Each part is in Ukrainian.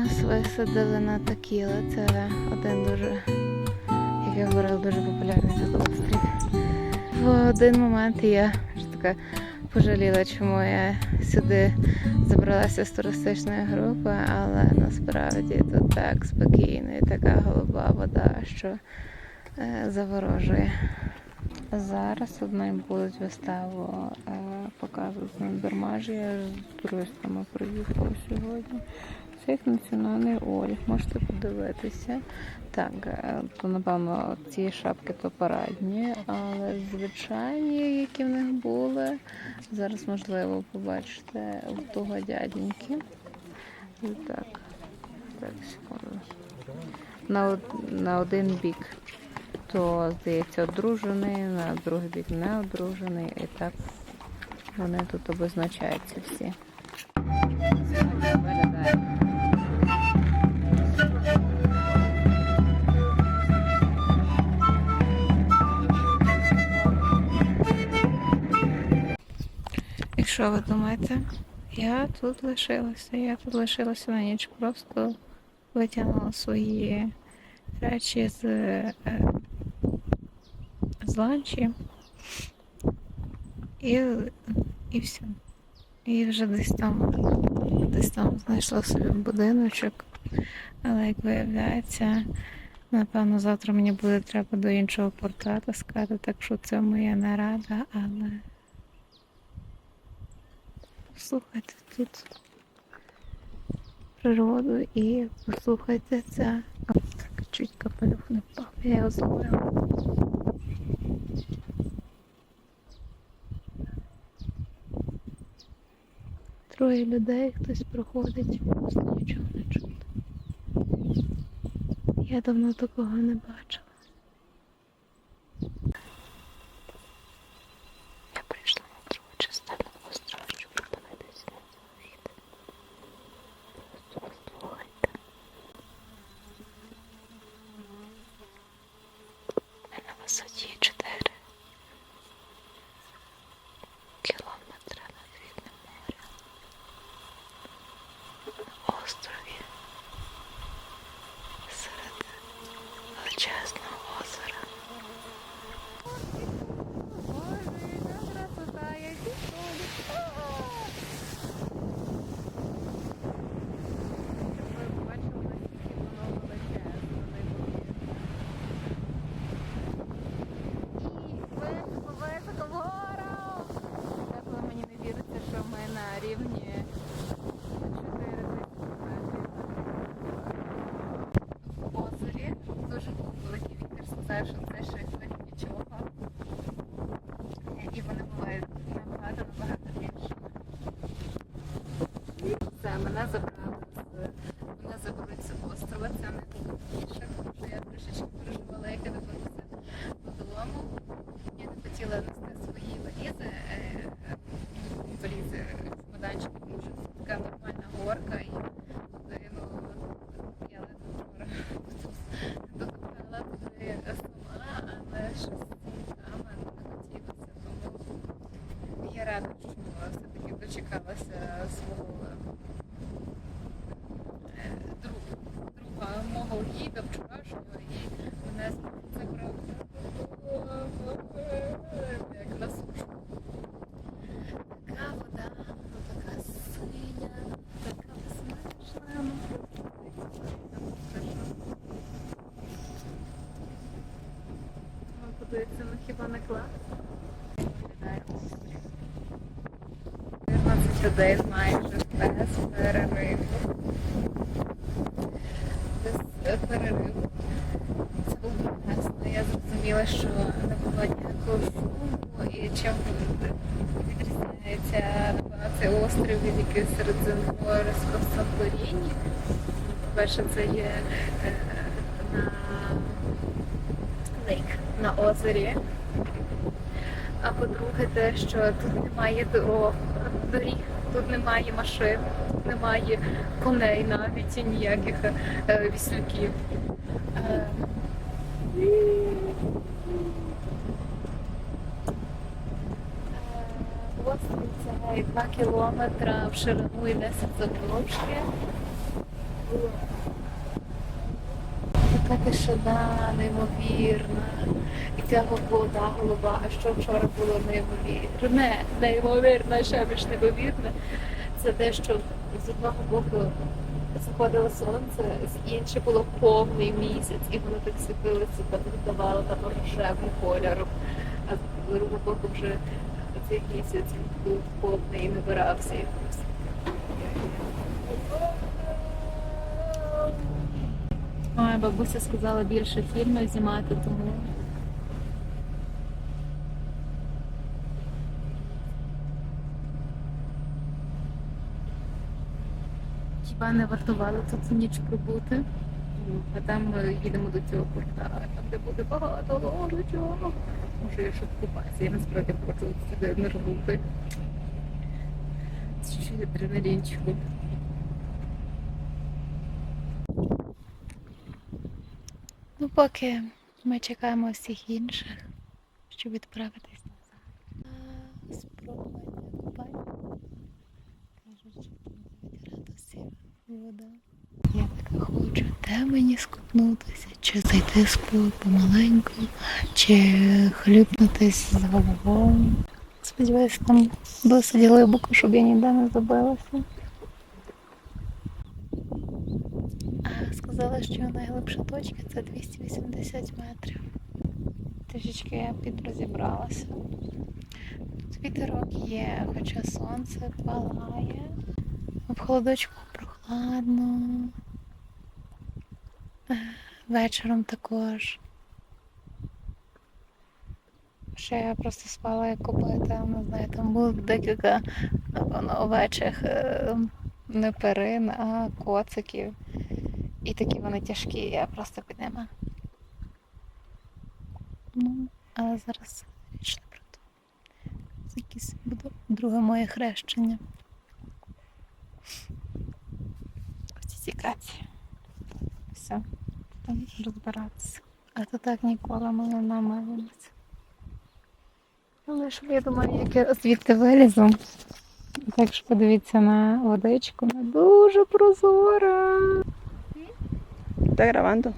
Нас висадили на Такіле. Це один дуже, як я говорила, дуже популярний тут. В один момент я ж така пожаліла, чому я сюди забралася з туристичної групи, але насправді тут так спокійно і така голуба вода, що е, заворожує. Зараз нам будуть виставу е, показувати на Бермажі. Я з туристами приїхала сьогодні. Як національний одяг, можете подивитися. Так, е, то напевно ці шапки то парадні, але звичайні, які в них були, зараз можливо побачите у того дяденьки. Так, так, секунду. На, на один бік то, здається, одружений, на другий бік не одружений, і так вони тут обозначаються всі. Виглядає. Що ви думаєте? Я тут лишилася, я тут лишилася на ніч, просто витягнула свої речі з, е, з ланчі і, і все. І вже десь там, десь там знайшла собі будиночок. Але як виявляється, напевно, завтра мені буде треба до іншого порта таскати, так що це моя нарада, але слухайте тут природу і послухайте це. О, Так, чуть капелюх не впав, я його зловила. Троє людей, хтось проходить, просто нічого не чути. Я давно такого не бачила. Я прийшла на другу частину острова, щоб подивитися на цей вид. Просто послухайте. Ми на висоті 4 кілометри над рідним морем. На острові серед величезного озера. Боже, яка красота, які Бачили, наскільки воно величезне, І ви високо вгору. Деколи мені не віриться, що ми на рівні 4 в озері. Дуже був великий що це ще нічого. І вони бувають набагато, набагато більше. Це мене забрали з мене заберуть з острова, це найголовніше, тому що я трішечки переживала, як я доберуся додому. Я не хотіла нести свої валізи, е, валізи, чемоданчики, тому що це така нормальна горка і ну, я ледве вчора докупила туди сама, але щось саме не хотілося, тому я рада, що все-таки дочекалася свого е, друг- гіда вчорашнього і мене забрав як на сушу. Така вода, така синя, така безмежна. ну, Ну, подивіться, ну хіба не клас? Виглядає острів. 14 людей майже без перериву. Е. Це було прекрасно. Я зрозуміла, що не було ніякого шуму і чим відрізняється цей острів від якихось середземноморського Санторіні. По-перше, це є е, на лейк, на озері. А по-друге, те, що тут немає дорог, доріг, тут немає машин, немає коней навіть і ніяких е, віслюків. Острів це 2 кілометри в ширину і 10 завдовжки. Така тишина неймовірна. І ця вода голуба, а що вчора було неймовірне, неймовірне, ще більш неймовірне. Це те, що з одного боку заходило сонце, з іншого було повний місяць, і воно так світилося, так віддавало там рожевим кольором. А з другого боку вже цей місяць був повний і набирався. Ой, бабуся сказала більше фільмів знімати, тому. Хіба не вартувало тут ніч пробути? А там ми їдемо до цього порта, там де буде багато лодочок. Може я щось купаюся, я насправді хочу сюди нирнути. Ще адреналінчику. Ну, поки ми чекаємо всіх інших, щоб відправитись вода. Я така хочу, де мені скупнутися, чи зайти спо помаленьку, чи хлюпнутись з головою. Сподіваюся, там досить глибоко, щоб я ніде не забилася. А, Сказали, що найглибша точка це 280 метрів. Трішечки я підрозібралася. Тут вітерок є, хоча сонце палає. В холодочку Е, Вечором також. Ще я просто спала як копита, не знаю, там було декілька напевно, овечих е, не перин, а коциків. І такі вони тяжкі, я просто піднема. Ну, але зараз річ не про то. Це якесь буде друге моє хрещення. Ці. Все, там розбиратися. А то так ніколи ми не намилимося. Але ж я думаю, як я звідти вилізу. Так що подивіться на водичку, вона дуже прозора. Та grabando?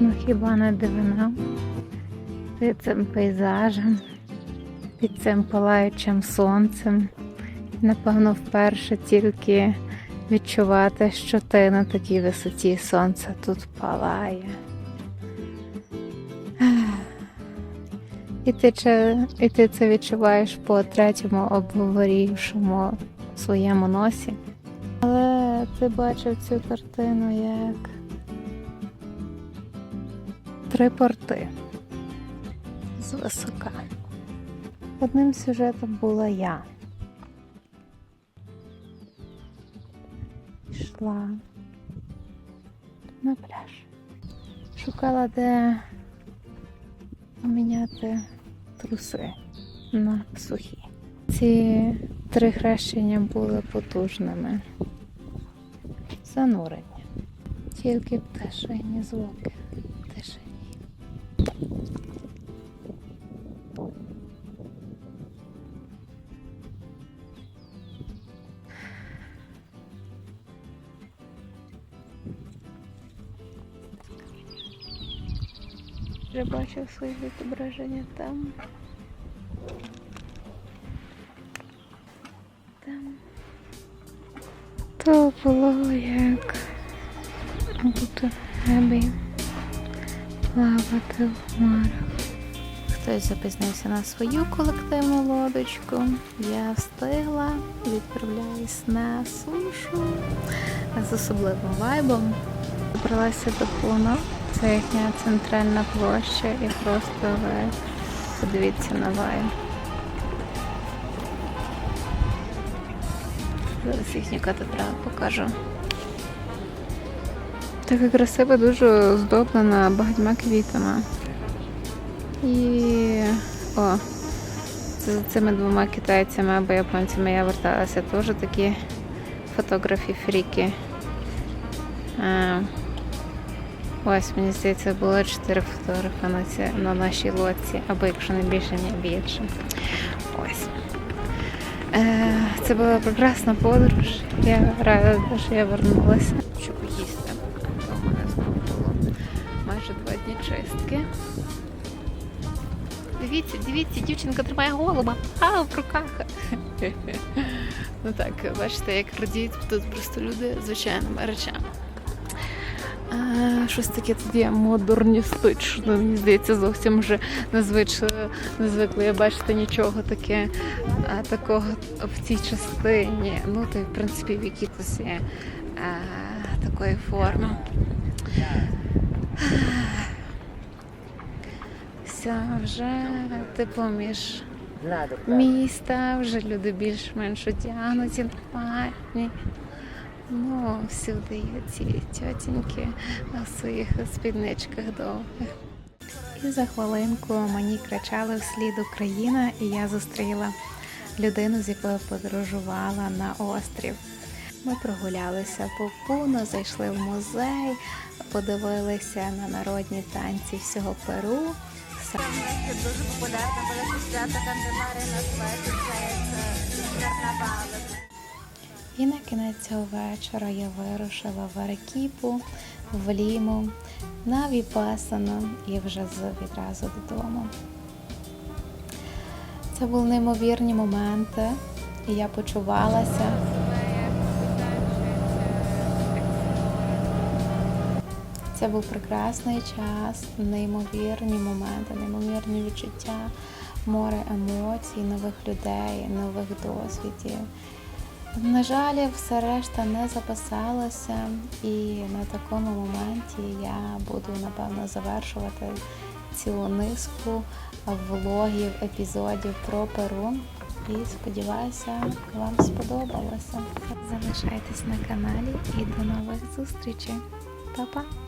Ну хіба не дивина? Під цим пейзажем, під цим палаючим сонцем. Напевно, вперше тільки відчувати, що ти на такій висоті сонце тут палає. І ти, і ти це відчуваєш по третьому обгорівшому своєму носі. Але ти бачив цю картину як три порти з висока. Одним сюжетом була я. Йшла на пляж. Шукала, де поміняти труси на сухі. Ці три хрещення були потужними. Занурення. Тільки пташині звуки. Вже бачив свої відображення там. Там. То було як бути в небі, плавати в хмарах. Хтось запізнився на свою колективну лодочку. Я встигла, відправляюсь на сушу з особливим вайбом. Добралася до Пуно. Це їхня центральна площа і просто ви подивіться на вайб. Зараз їхню катедралу покажу. Така красива, дуже оздоблена багатьма квітами. І о, за цими двома китайцями або японцями я верталася теж такі фотографії фріки. Ось, мені здається, було чотири фотографи на, ці, на нашій лодці, або якщо не більше, не більше. Ось. Е, це була прекрасна подорож. Я рада, що я вернулася, щоб їсти. У мене знову було майже два дні чистки. Дивіться, дивіться, дівчинка тримає голуба, а в руках. ну так, бачите, як радіють тут просто люди звичайними речами. Щось таке тоді модерністичне, мені здається, зовсім вже не звично, не звикла я бачити нічого таке, такого в цій частині. Ну, то й, в принципі, в якійсь є такої форми. Все, вже типу між міста, вже люди більш-менш одягнуті, нормальні. Ну, всюди є ці тьотіньки на своїх спідничках довгих. І за хвилинку мені кричали вслід Україна, і я зустріла людину, з якою подорожувала на острів. Ми прогулялися по Пуно, зайшли в музей, подивилися на народні танці всього Перу. Дуже популярна була свята Кандемари на святі, це карнавали. І на кінець цього вечора я вирушила в Арекіпу, в Ліму, на Віпасану і вже з відразу додому. Це були неймовірні моменти, і я почувалася. Це був прекрасний час, неймовірні моменти, неймовірні відчуття, море емоцій, нових людей, нових досвідів. На жаль, все решта не записалося, і на такому моменті я буду напевно завершувати цілу низку влогів, епізодів про Перу. І сподіваюся, вам сподобалося. Залишайтесь на каналі і до нових зустрічей. Па-па!